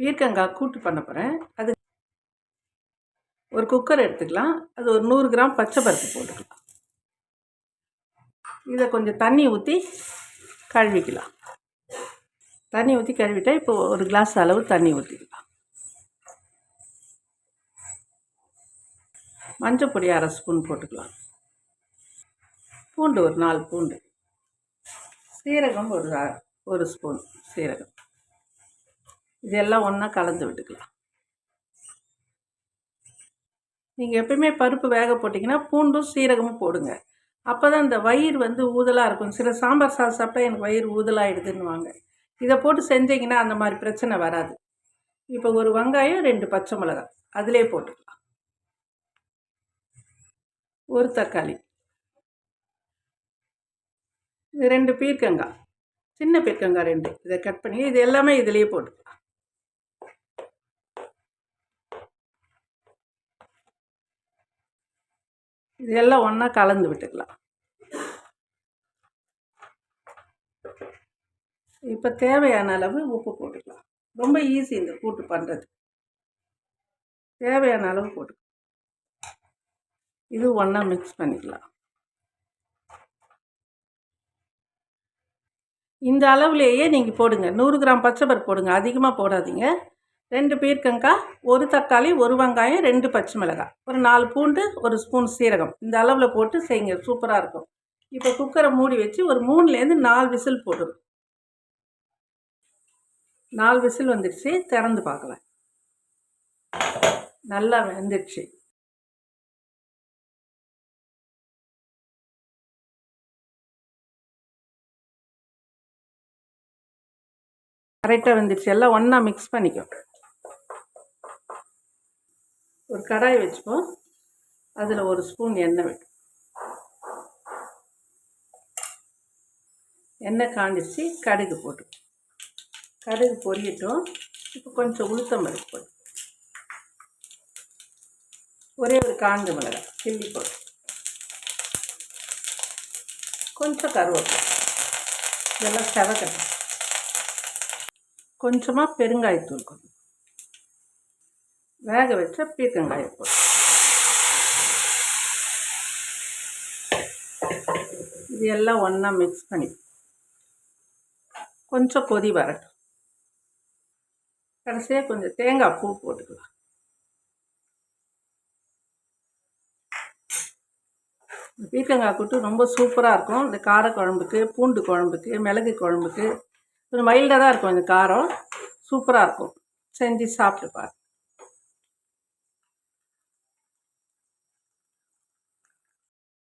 பீர்க்கங்காய் கூட்டு பண்ண போகிறேன் அது ஒரு குக்கர் எடுத்துக்கலாம். அது ஒரு நூறு கிராம் பச்சை பருப்பு போட்டுக்கலாம். இதை கொஞ்சம் தண்ணி ஊற்றி கழுவிக்கலாம். தண்ணி ஊற்றி கழுவிட்டால் இப்போ ஒரு கிளாஸ் அளவு தண்ணி ஊற்றிக்கலாம் மஞ்சள் பொடி அரை ஸ்பூன் போட்டுக்கலாம். பூண்டு ஒரு நாலு பூண்டு. சீரகம் ஒரு ஒரு ஸ்பூன் சீரகம். இதெல்லாம் ஒன்றா கலந்து விட்டுக்கலாம். நீங்கள் எப்பயுமே பருப்பு வேக போட்டிங்கன்னா பூண்டும் சீரகமும் போடுங்க. அப்போ தான் இந்த வயிறு வந்து ஊதலாக இருக்கும். சில சாம்பார் சாதம் சாப்பிட்டா எனக்கு வயிறு ஊதலாகிடுதுன்னுவாங்க இதை போட்டு செஞ்சீங்கன்னா அந்த மாதிரி பிரச்சனை வராது. இப்போ ஒரு வெங்காயம் ரெண்டு பச்சை மிளகாய். அதிலே போட்டுக்கலாம். ஒரு தக்காளி. இது ரெண்டு பீர்க்கங்காய். சின்ன பீர்க்கங்காய் ரெண்டு. இதை கட் பண்ணி இது எல்லாமே இதுலேயே போட்டுக்கலாம் இதெல்லாம் ஒன்றா கலந்து விட்டுக்கலாம். இப்போ தேவையான அளவு உப்பு போட்டுக்கலாம். ரொம்ப ஈஸி இந்த கூட்டு பண்ணுறது தேவையான அளவு போட்டுக்கலாம். இது ஒன்றா மிக்ஸ் பண்ணிக்கலாம். இந்த அளவுலேயே நீங்கள் போடுங்க. நூறு கிராம் பச்சை பருப்பு போடுங்க. அதிகமாக போடாதீங்க. ரெண்டு பீர்க்கங்காய் ஒரு தக்காளி ஒரு வெங்காயம் ரெண்டு பச்சை மிளகாய். ஒரு நாலு பூண்டு ஒரு ஸ்பூன் சீரகம். இந்த அளவில் போட்டு செய்யுங்க. சூப்பராக இருக்கும். இப்போ குக்கரை மூடி வச்சு ஒரு மூணுலேருந்து நாலு விசில் போடும் நாலு விசில் வந்துடுச்சு. திறந்து பார்க்கலாம். நல்லா வெந்துடுச்சு. கரெக்டாக வந்துடுச்சு. எல்லாம் ஒன்றா மிக்ஸ் பண்ணிக்கோ. ஒரு கடாய் வச்சுப்போம். அதில் ஒரு ஸ்பூன் எண்ணெய் வைக்கும் எண்ணெய் காஞ்சிருச்சு கடுகு போட்டு. கடுகு பொரியட்டும். இப்போ கொஞ்சம் உளுத்தம் பருப்பு போட்டு. ஒரே ஒரு காஞ்ச மிளகாய் கிள்ளி போட்டு. கொஞ்சம் கருவேப்பிலை. இதெல்லாம் செவக்கட்டும். கொஞ்சமாக பெருங்காயத்தூள் கொஞ்சம். வேக வச்ச பீர்க்கங்காயை போட்டு இது எல்லாம் ஒன்றா மிக்ஸ் பண்ணி கொஞ்சம் கொதி வரட்டும். கடைசியாக கொஞ்சம் தேங்காய் பூ போட்டுக்கலாம். இந்த பீர்க்கங்காய் கூட்டு ரொம்ப சூப்பராக இருக்கும். இந்த காரக்குழம்புக்கு பூண்டு குழம்புக்கு மிளகு குழம்புக்கு கொஞ்சம் மைல்டாக தான் இருக்கும் இந்த காரம். சூப்பராக இருக்கும். செஞ்சு சாப்பிட்டு பாருங்கள்